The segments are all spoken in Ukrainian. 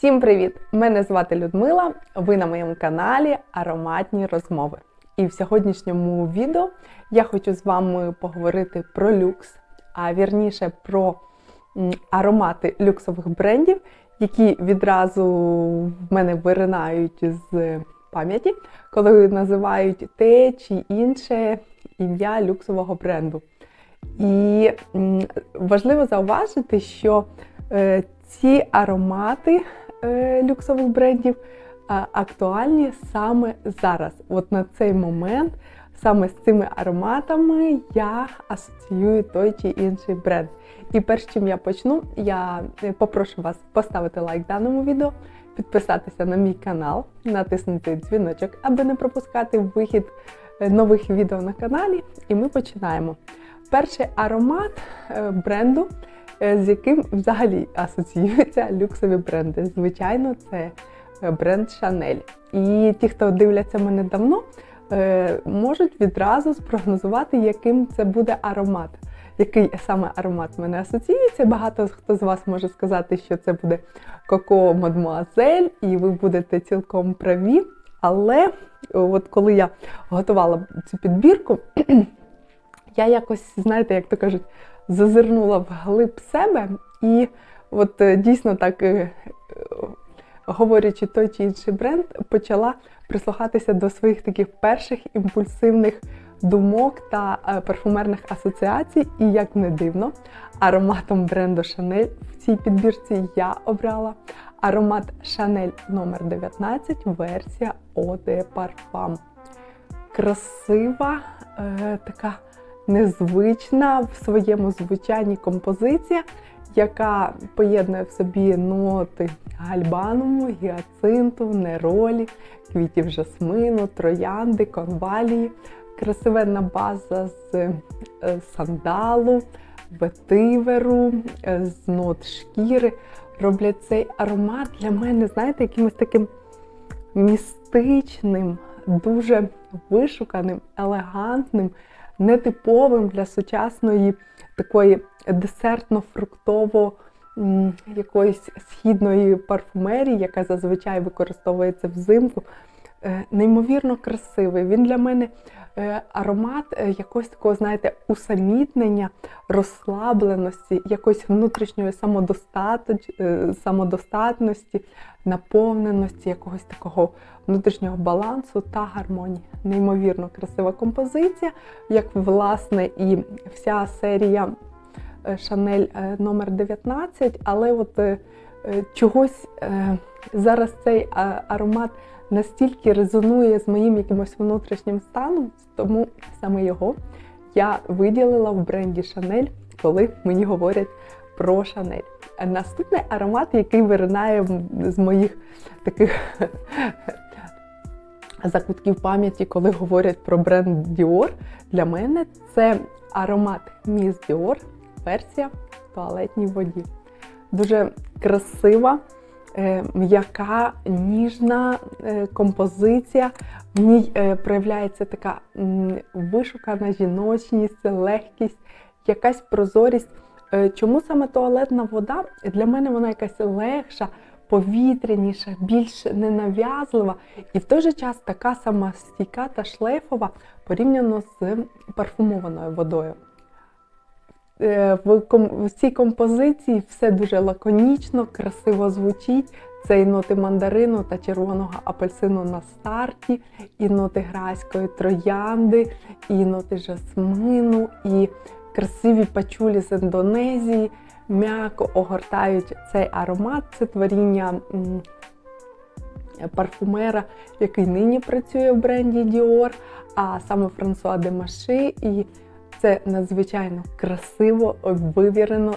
Всім привіт! Мене звати Людмила. Ви на моєму каналі Ароматні розмови. І в сьогоднішньому відео я хочу з вами поговорити про люкс, а вірніше про аромати люксових брендів, які відразу в мене виринають з пам'яті, коли називають те чи інше ім'я люксового бренду. І важливо зауважити, що е, ці аромати люксових брендів актуальні саме зараз. От на цей момент саме з цими ароматами я асоціюю той чи інший бренд. І перш чим я почну, я е, попрошу вас поставити лайк даному відео, підписатися на мій канал, натиснути дзвіночок, аби не пропускати вихід е, нових відео на каналі. І ми починаємо. Перший аромат е, бренду, е, з яким взагалі асоціюються люксові бренди. Звичайно, це е, бренд Chanel. І ті, хто дивляться мене давно, е, можуть відразу спрогнозувати, яким це буде аромат. Який саме аромат в мене асоціюється. Багато хто з вас може сказати, що це буде Коко Мадмуазель, і ви будете цілком праві. Але от коли я готувала цю підбірку, я якось, знаєте, як то кажуть, зазирнула вглиб себе і от е, дійсно так, е, говорячи той чи інший бренд, почала прислухатися до своїх таких перших імпульсивних думок та е, парфумерних асоціацій. І як не дивно, ароматом бренду Chanel в цій підбірці я обрала аромат Chanel номер 19 версія Eau de Parfum. Красива, е, така незвична в своєму звучанні композиція, яка поєднує в собі ноти гальбануму, гіацинту, неролі, квітів жасмину, троянди, конвалії, красивенна база з е, сандалу, ветиверу, е, з нот шкіри. Роблять цей аромат для мене, знаєте, якимось таким містичним, дуже вишуканим, елегантним, нетиповим для сучасної такої десертно-фруктово якоїсь східної парфумерії, яка зазвичай використовується взимку. Е, Неймовірно красивий. Він для мене е, аромат е, якогось такого, знаєте, усамітнення, розслабленості, якоїсь внутрішньої самодостатності, наповненості, якогось такого внутрішнього балансу та гармонії. Неймовірно красива композиція, як власне і вся серія е, номер 19, але от чогось е, зараз цей аромат настільки резонує з моїм якимось внутрішнім станом, тому саме його я виділила в бренді Chanel, коли мені говорять про. А Наступний аромат, який виринає з моїх таких закутків пам'яті, коли говорять про бренд Dior, для мене це аромат Miss Dior, версія в туалетній воді. Дуже красива, е, м'яка, ніжна е, композиція. В ній е, проявляється така вишукана жіночність, легкість, якась прозорість. Чому саме туалетна вода? Для мене вона якась легша, повітряніша, більш ненав'язлива і в той же час така сама стійка та шлейфова порівняно з парфумованою водою. Е, В, цій композиції все дуже лаконічно, красиво звучить. Це і ноти мандарину та червоного апельсину на старті, і ноти грайської троянди, і ноти жасмину, і красиві пачулі з Індонезії м'яко огортають цей аромат. Це творіння парфумера, який нині працює в бренді Dior, а саме Франсуа де Маши. І це надзвичайно красиво, вивірено,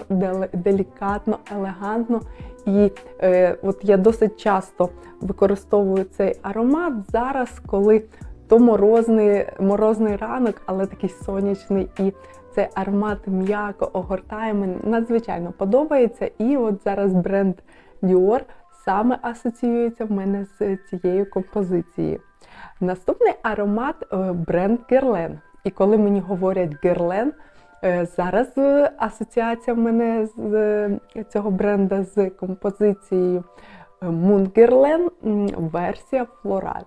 делікатно, елегантно. І е, от я досить часто використовую цей аромат зараз, коли то морозний, морозний ранок, але такий сонячний. І цей аромат м'яко огортає. Мені надзвичайно подобається. І от зараз бренд Dior саме асоціюється в мене з цією композицією. Наступний аромат е, бренд Guerlain. І коли мені говорять Guerlain, е, зараз е, асоціація в мене з е, цього бренда з композицією Мунгерлен версія флораль.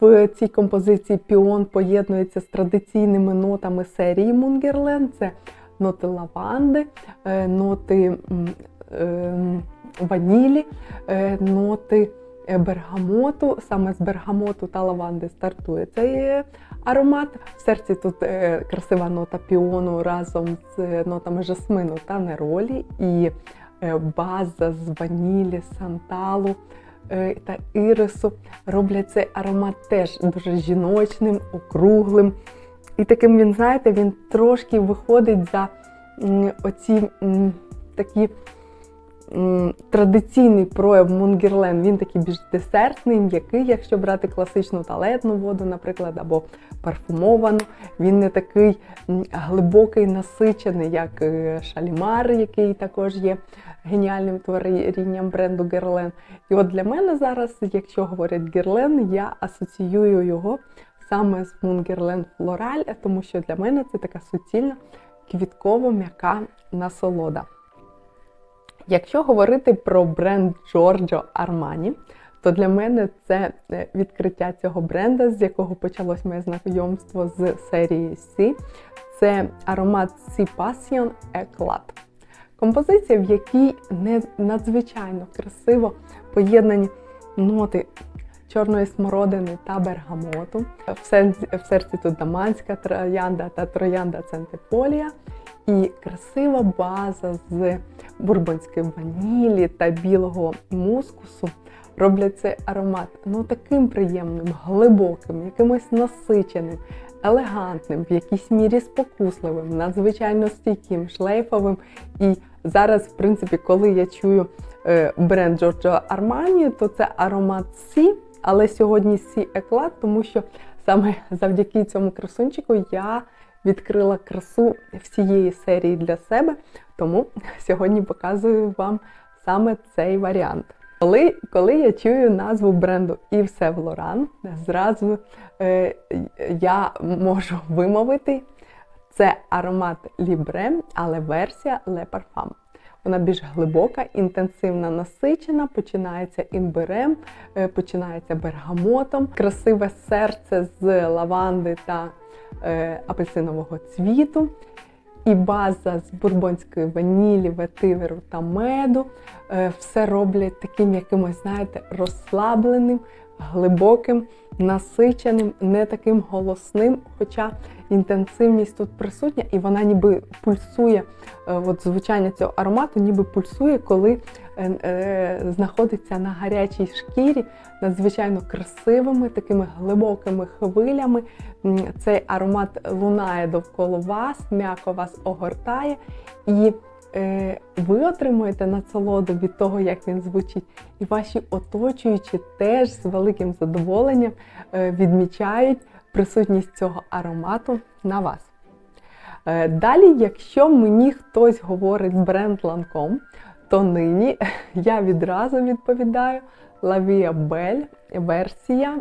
В цій композиції піон поєднується з традиційними нотами серії Мунгерлен. Це ноти лаванди, ноти ванілі, ноти бергамоту. Саме з бергамоту та лаванди стартує цей е, аромат. В серці тут е, красива нота піону разом з е, нотами жасмину та неролі. І е, база з ванілі, санталу е, та ірису роблять цей аромат теж дуже жіночним, округлим. І таким він, знаєте, він трошки виходить за оці такі традиційний прояв Мунгерлен. Він такий більш десертний, м'який, якщо брати класичну талетну воду, наприклад, або парфумовану. Він не такий глибокий, насичений, як е, Шалімар, який також є геніальним творінням бренду Герлен. І от для мене зараз, якщо говорять Герлен, я асоціюю його саме з Мунгерлен Флораль, тому що для мене це така суцільна квітково-м'яка насолода. Якщо говорити про бренд Giorgio Armani, то для мене це е, відкриття цього бренда, з якого почалось моє знайомство з серії C. Це аромат C Passion Eclat. Композиція, в якій не надзвичайно красиво поєднані ноти чорної смородини та бергамоту. Серці, в серці тут даманська троянда та троянда центиполія. І красива база з бурбонської ванілі та білого мускусу роблять цей аромат ну таким приємним, глибоким, якимось насиченим, елегантним, в якійсь мірі спокусливим, надзвичайно стійким, шлейфовим. І зараз, в принципі, коли я чую е, бренд Giorgio Armani, то це аромат Сі, але сьогодні Сі Еклад, тому що саме завдяки цьому красунчику я відкрила красу всієї серії для себе, тому сьогодні показую вам саме цей варіант. Коли, коли я чую назву бренду Yves Laurent, зразу е, я можу вимовити це аромат Libre, але версія Le Parfum. Вона більш глибока, інтенсивна, насичена, починається імбирем, е, починається бергамотом, красиве серце з лаванди та апельсинового цвіту. І база з бурбонської ванілі, ветиверу та меду. Е, Все роблять таким якимось, знаєте, розслабленим, глибоким, насиченим, не таким голосним. Хоча інтенсивність тут присутня, і вона ніби пульсує, е, от звучання цього аромату, ніби пульсує, коли е, е, знаходиться на гарячій шкірі, надзвичайно красивими, такими глибокими хвилями. Цей аромат лунає довкола вас, м'яко вас огортає. І ви отримуєте насолоду від того, як він звучить, і ваші оточуючі теж з великим задоволенням е, відмічають присутність цього аромату на вас. Е, Далі, якщо мені хтось говорить бренд Lancome, то нині я відразу відповідаю La Vie Belle версія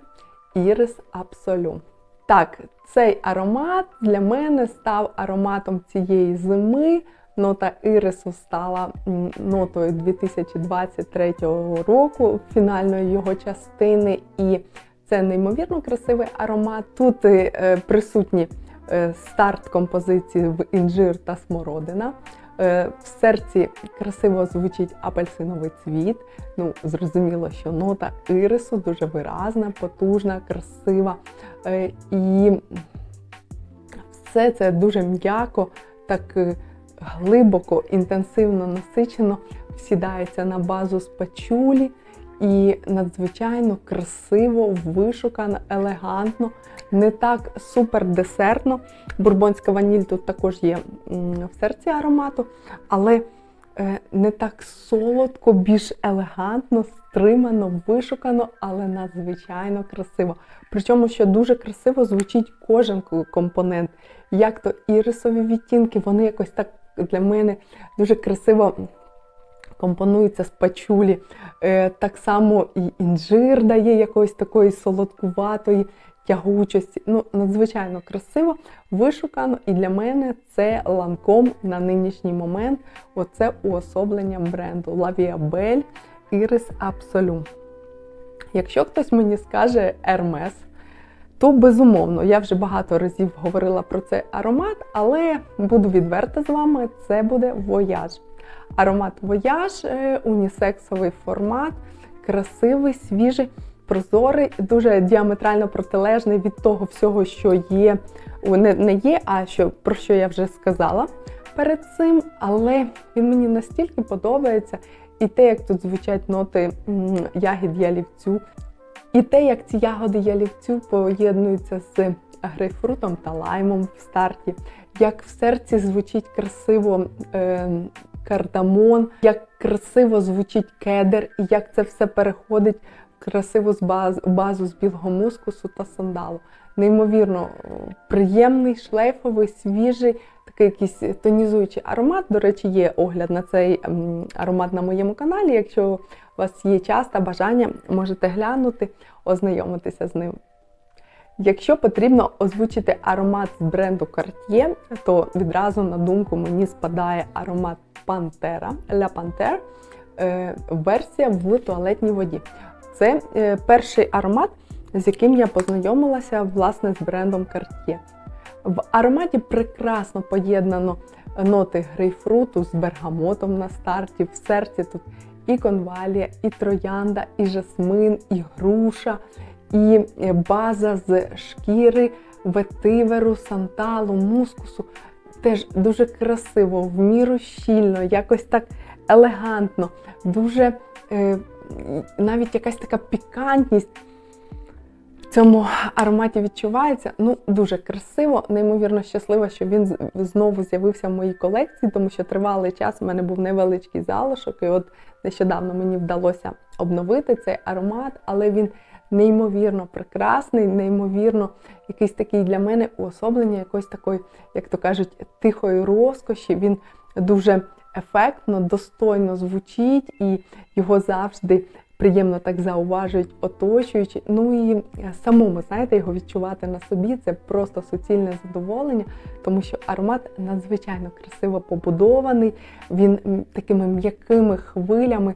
Iris Absolu. Так, цей аромат для мене став ароматом цієї зими. Нота ірису стала нотою 2023 року, фінальної його частини, і це неймовірно красивий аромат. Тут е, присутні е, старт композиції в інжир та смородина. Е, В серці красиво звучить апельсиновий цвіт. Ну, зрозуміло, що нота ірису дуже виразна, потужна, красива. І все це дуже м'яко, так глибоко, інтенсивно, насичено сідається на базу з пачулі і надзвичайно красиво, вишукано, елегантно, не так супер десертно. Бурбонська ваніль тут також є в серці аромату, але е, не так солодко, більш елегантно, стримано, вишукано, але надзвичайно красиво. Причому, що дуже красиво звучить кожен компонент. Як то ірисові відтінки, вони якось так для мене дуже красиво компонуються з пачулі. Е, так само і інжир дає якоїсь такої солодкуватої тягучості. Ну, надзвичайно красиво, вишукано. І для мене це ланком на нинішній момент. Оце уособлення бренду Belle. Iris Absolum. Якщо хтось мені скаже Hermes, то безумовно, я вже багато разів говорила про цей аромат, але буду відверта з вами, це буде Voyage. Аромат Voyage, е, унісексовий формат, красивий, свіжий, прозорий, дуже діаметрально протилежний від того всього, що є, не, не є, а що, про що я вже сказала перед цим. Але він мені настільки подобається. І те, як тут звучать ноти ягід ялівцю, і те, як ці ягоди ялівцю поєднуються з грейпфрутом та лаймом в старті, як в серці звучить красиво е, кардамон, як красиво звучить кедр, і як це все переходить в красиву з баз, базу з білого мускусу та сандалу. Неймовірно приємний, шлейфовий, свіжий, такий якийсь тонізуючий аромат. До речі, є огляд на цей аромат на моєму каналі. Якщо у вас є час та бажання, можете глянути, ознайомитися з ним. Якщо потрібно озвучити аромат з бренду Cartier, то відразу на думку мені спадає аромат Pantera, La Panthère, е, версія в туалетній воді. Це е, перший аромат, з яким я познайомилася власне з брендом Cartier. В ароматі прекрасно поєднано ноти грейпфруту з бергамотом на старті. В серці тут і конвалія, і троянда, і жасмин, і груша, і база з шкіри, ветиверу, санталу, мускусу. Теж дуже красиво, в міру щільно, якось так елегантно, дуже е, навіть якась така пікантність цьому ароматі відчувається. Ну, дуже красиво, неймовірно щаслива, що він знову з'явився в моїй колекції, тому що тривалий час у мене був невеличкий залишок, і от нещодавно мені вдалося обновити цей аромат, але він неймовірно прекрасний, неймовірно якийсь такий для мене уособлення якоїсь такої, як то кажуть, тихої розкоші. Він дуже ефектно, достойно звучить, і його завжди приємно так зауважують оточуючі. Ну і самому, знаєте, його відчувати на собі це просто суцільне задоволення, тому що аромат надзвичайно красиво побудований, він такими м'якими хвилями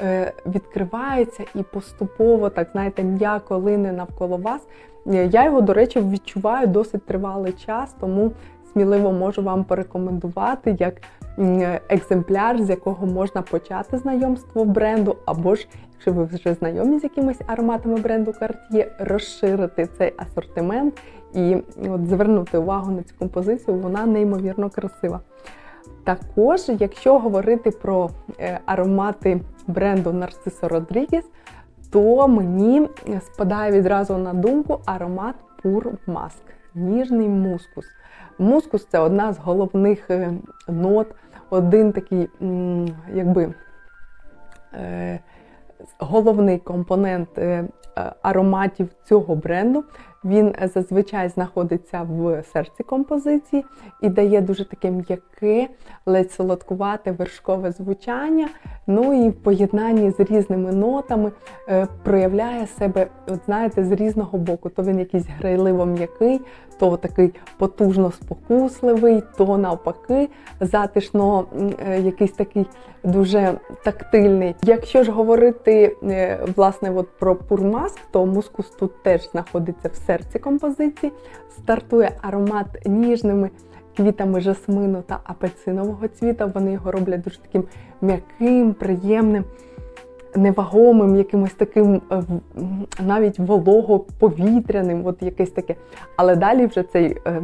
е, відкривається і поступово, так знаєте, м'яко лине навколо вас. Е, Я його, до речі, відчуваю досить тривалий час, тому сміливо можу вам порекомендувати як екземпляр, з якого можна почати знайомство бренду, або ж, якщо ви вже знайомі з якимись ароматами бренду Cartier, розширити цей асортимент і от звернути увагу на цю композицію, вона неймовірно красива. Також, якщо говорити про е, аромати бренду Narciso Rodriguez, то мені спадає відразу на думку аромат Pur Mask, ніжний мускус. Мускус це одна з головних е, нот, один такий, якби е, головний компонент е, ароматів цього бренду. Він е, зазвичай знаходиться в серці композиції і дає дуже таке м'яке, ледь солодкувате вершкове звучання. Ну і в поєднанні з різними нотами е, проявляє себе, от знаєте, з різного боку. То він якийсь грайливо м'який, то такий потужно спокусливий, то навпаки, затишно е, якийсь такий дуже тактильний. Якщо ж говорити власне от про пурмаск, то мускус тут теж знаходиться в серці композиції. Стартує аромат ніжними квітами жасмину та апельсинового цвіта. Вони його роблять дуже таким м'яким, приємним. Невагомим, якимось таким е, навіть волого-повітряним, от якесь таке. Але далі вже цей, е,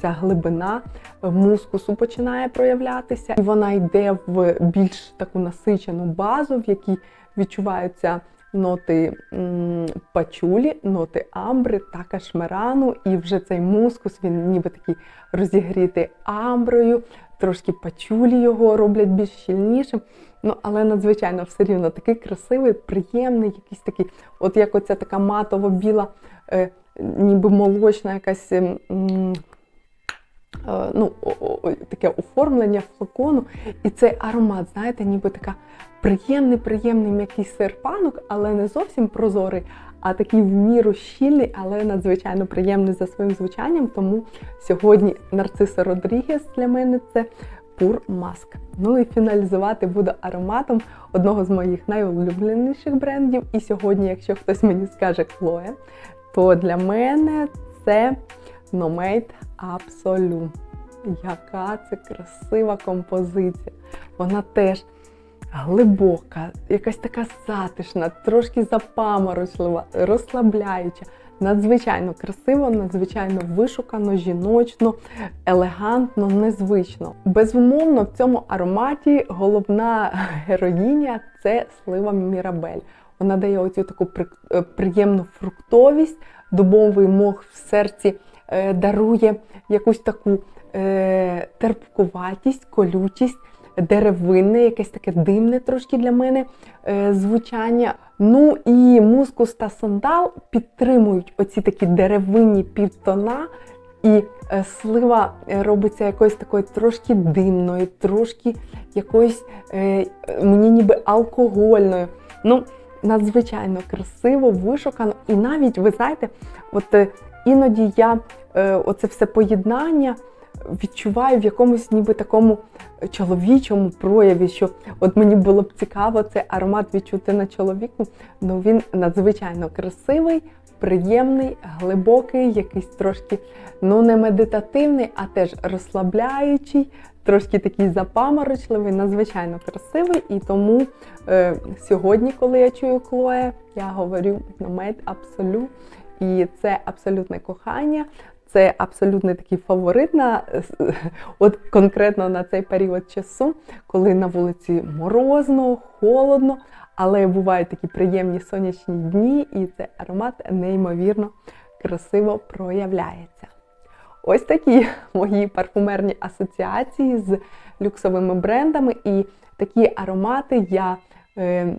ця глибина мускусу починає проявлятися, і вона йде в більш таку насичену базу, в якій відчуваються ноти пачулі, ноти амбри та кашмерану. І вже цей мускус, він ніби такий розігрітий амброю, трошки пачулі його роблять більш щільнішим. Ну, але надзвичайно все рівно такий красивий, приємний, якийсь такий, от як оця така матово-біла, е, ніби молочна якась. м, Ну, о- о, таке оформлення флакону, і цей аромат, знаєте, ніби така приємний, приємний м'який серпанок, але не зовсім прозорий, а такий в міру щільний, але надзвичайно приємний за своїм звучанням. Тому сьогодні Нарциса Родрігес для мене це Pur Mask. Ну і фіналізувати буду ароматом одного з моїх найулюбленіших брендів. І сьогодні, якщо хтось мені скаже Chloe, то для мене це Nomade Absolu. Яка це красива композиція. Вона теж глибока, якась така затишна, трошки запаморочлива, розслабляюча. Надзвичайно красиво, надзвичайно вишукано, жіночно, елегантно, незвично. Безумовно, в цьому ароматі головна героїня це слива Мірабель. Вона дає оцю таку е, приємну фруктовість, дубовий мох в серці дарує якусь таку е, терпкуватість, колючість, деревинне, якесь таке димне трошки для мене е, звучання. Ну і мускус та сандал підтримують оці такі деревинні півтона. І е, слива е, робиться якоюсь такою трошки димною, трошки якоюсь е, мені ніби алкогольною. Ну, надзвичайно красиво, вишукано. І навіть, ви знаєте, от е, іноді я е, оце все поєднання відчуваю в якомусь ніби такому чоловічому прояві, що от мені було б цікаво цей аромат відчути на чоловіку. Ну він надзвичайно красивий, приємний, глибокий, якийсь трошки ну не медитативний, а теж розслабляючий, трошки такий запаморочливий, надзвичайно красивий. І тому е, сьогодні, коли я чую Клоє, я говорю намет абсолют. І це абсолютне кохання, це абсолютний такий фаворит на от конкретно на цей період часу, коли на вулиці морозно, холодно, але бувають такі приємні сонячні дні, і цей аромат неймовірно красиво проявляється. Ось такі мої парфумерні асоціації з люксовими брендами, і такі аромати я е,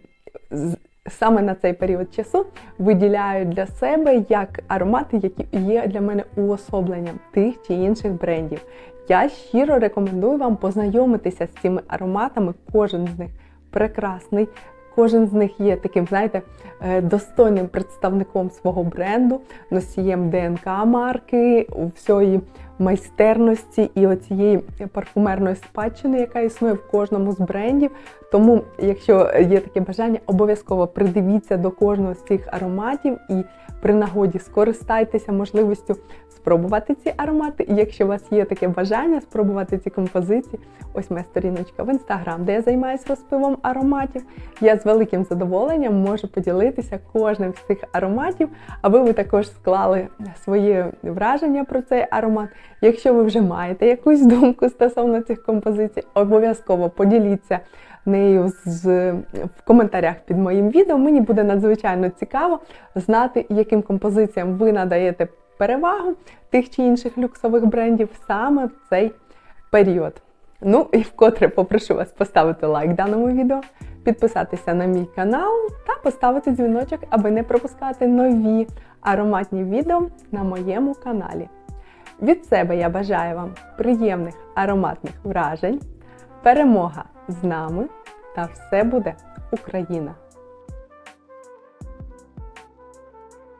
саме на цей період часу виділяю для себе як аромати, які є для мене уособленням тих чи інших брендів. Я щиро рекомендую вам познайомитися з цими ароматами. Кожен з них прекрасний. Кожен з них є таким, знаєте, е, достойним представником свого бренду, носієм ДНК марки, всієї майстерності і оцієї парфумерної спадщини, яка існує в кожному з брендів. Тому, якщо є таке бажання, обов'язково придивіться до кожного з цих ароматів і при нагоді скористайтеся можливістю спробувати ці аромати. І якщо у вас є таке бажання спробувати ці композиції, ось моя сторіночка в інстаграм, де я займаюся розпивом ароматів. Я з великим задоволенням можу поділитися кожним з цих ароматів, аби ви також склали своє враження про цей аромат. Якщо ви вже маєте якусь думку стосовно цих композицій, обов'язково поділіться нею з, в коментарях під моїм відео. Мені буде надзвичайно цікаво знати, яким композиціям ви надаєте перевагу тих чи інших люксових брендів саме в цей період. Ну і вкотре попрошу вас поставити лайк даному відео, підписатися на мій канал та поставити дзвіночок, аби не пропускати нові ароматні відео на моєму каналі. Від себе я бажаю вам приємних ароматних вражень, перемога з нами та все буде Україна!